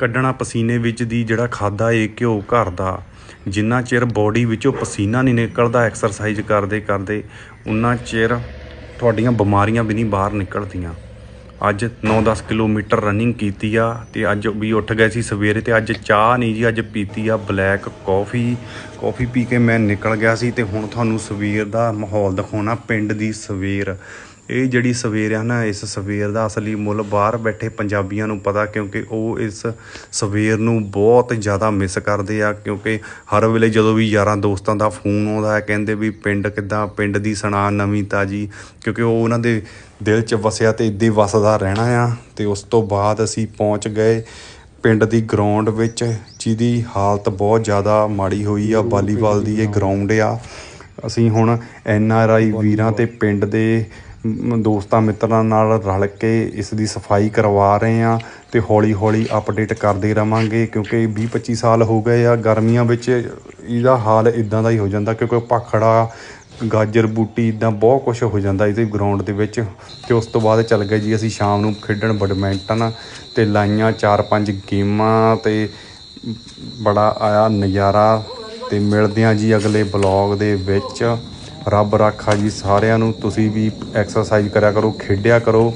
ਕੱਢਣਾ ਪਸੀਨੇ ਵਿੱਚ ਦੀ ਜਿਹੜਾ ਖਾਦਾ ਏ ਘਿਓ ਘਰ ਦਾ। ਜਿੰਨਾ ਚਿਰ ਬੋਡੀ ਵਿੱਚੋਂ ਪਸੀਨਾ ਨਹੀਂ ਨਿਕਲਦਾ ਐਕਸਰਸਾਈਜ਼ ਕਰਦੇ ਕਰਦੇ, ਉਨਾ ਚਿਰ ਤੁਹਾਡੀਆਂ ਬਿਮਾਰੀਆਂ ਵੀ ਨਹੀਂ ਬਾਹਰ ਨਿਕਲਦੀਆਂ। ਅੱਜ 9-10 ਕਿਲੋਮੀਟਰ ਰਨਿੰਗ ਕੀਤੀ ਆ ਤੇ ਅੱਜ ਵੀ ਉੱਠ ਗਏ ਸੀ ਸਵੇਰੇ ਤੇ ਅੱਜ ਚਾਹ ਨਹੀਂ ਜੀ, ਅੱਜ ਪੀਤੀ ਆ ਬਲੈਕ ਕਾਫੀ ਕਾਫੀ ਪੀ ਕੇ ਮੈਂ ਨਿਕਲ ਗਿਆ ਸੀ ਤੇ ਹੁਣ ਤੁਹਾਨੂੰ ਸਵੇਰ ਦਾ ਮਾਹੌਲ ਦਿਖਾਉਣਾ ਪਿੰਡ ਦੀ ਸਵੇਰ। ਇਹ ਜਿਹੜੀ ਸਵੇਰ ਆ ਨਾ, ਇਸ ਸਵੇਰ ਦਾ ਅਸਲੀ ਮੁੱਲ ਬਾਹਰ ਬੈਠੇ ਪੰਜਾਬੀਆਂ ਨੂੰ ਪਤਾ, ਕਿਉਂਕਿ ਉਹ ਇਸ ਸਵੇਰ ਨੂੰ ਬਹੁਤ ਜ਼ਿਆਦਾ ਮਿਸ ਕਰਦੇ ਆ, ਕਿਉਂਕਿ ਹਰ ਵੇਲੇ ਜਦੋਂ ਵੀ ਯਾਰਾਂ ਦੋਸਤਾਂ ਦਾ ਫੋਨ ਆਉਂਦਾ ਹੈ, ਕਹਿੰਦੇ ਵੀ ਪਿੰਡ ਕਿੱਦਾਂ, ਪਿੰਡ ਦੀ ਸੁਣਾ ਨਵੀਂ ਤਾਜੀ, ਕਿਉਂਕਿ ਉਹ ਉਹਨਾਂ ਦੇ ਦਿਲ 'ਚ ਵਸਿਆ ਤੇ ਇੱਦੇ ਵਸਦਾ ਰਹਿਣਾ ਆ, ਤੇ ਉਸ ਤੋਂ ਬਾਅਦ ਅਸੀਂ ਪਹੁੰਚ ਗਏ ਪਿੰਡ ਦੀ ਗਰਾਊਂਡ ਵਿੱਚ, ਜਿਹਦੀ ਹਾਲਤ ਬਹੁਤ ਜ਼ਿਆਦਾ ਮਾੜੀ ਹੋਈ ਆ, ਵਾਲੀਬਾਲ ਦੀ ਇਹ ਗਰਾਊਂਡ ਆ। ਅਸੀਂ ਹੁਣ ਐਨ ਆਰ ਆਈ ਵੀਰਾਂ ਤੇ ਪਿੰਡ ਦੇ ਦੋਸਤਾਂ ਮਿੱਤਰਾਂ ਨਾਲ ਰਲ ਕੇ ਇਸ ਦੀ ਸਫ਼ਾਈ ਕਰਵਾ ਰਹੇ ਆ ਤੇ ਹੌਲੀ ਹੌਲੀ ਅਪਡੇਟ ਕਰਦੇ ਰਵਾਂਗੇ ਕਿਉਂਕਿ 20 25 ਸਾਲ ਹੋ ਗਏ ਆ, ਗਰਮੀਆਂ ਵਿੱਚ ਇਹਦਾ ਹਾਲ ਇਦਾਂ ਦਾ ਹੀ ਹੋ ਜਾਂਦਾ ਕਿਉਂਕਿ ਭਾਖੜਾ, ਗਾਜਰ, ਬੂਟੀ ਇਦਾਂ ਬਹੁਤ ਕੁਝ ਹੋ ਜਾਂਦਾ ਇਹਦੇ ਗਰਾਊਂਡ ਦੇ ਵਿੱਚ ਤੇ ਉਸ ਤੋਂ ਬਾਅਦ ਚੱਲ ਗਏ ਜੀ ਅਸੀਂ ਸ਼ਾਮ ਨੂੰ ਖੇਡਣ ਬੈਡਮਿੰਟਨ ਤੇ ਲਾਈਆਂ ਚਾਰ ਪੰਜ ਗੇਮਾਂ ਤੇ ਬੜਾ ਆਇਆ ਨਜ਼ਾਰਾ ਤੇ ਮਿਲਦੇ ਹਾਂ ਜੀ ਅਗਲੇ ਬਲੌਗ ਦੇ ਵਿੱਚ। ਰੱਬ ਰਾਖਾ ਜੀ ਸਾਰਿਆਂ ਨੂੰ ਤੁਸੀਂ ਵੀ ਐਕਸਰਸਾਈਜ਼ ਕਰਿਆ ਕਰੋ ਖੇਡਿਆ ਕਰੋ।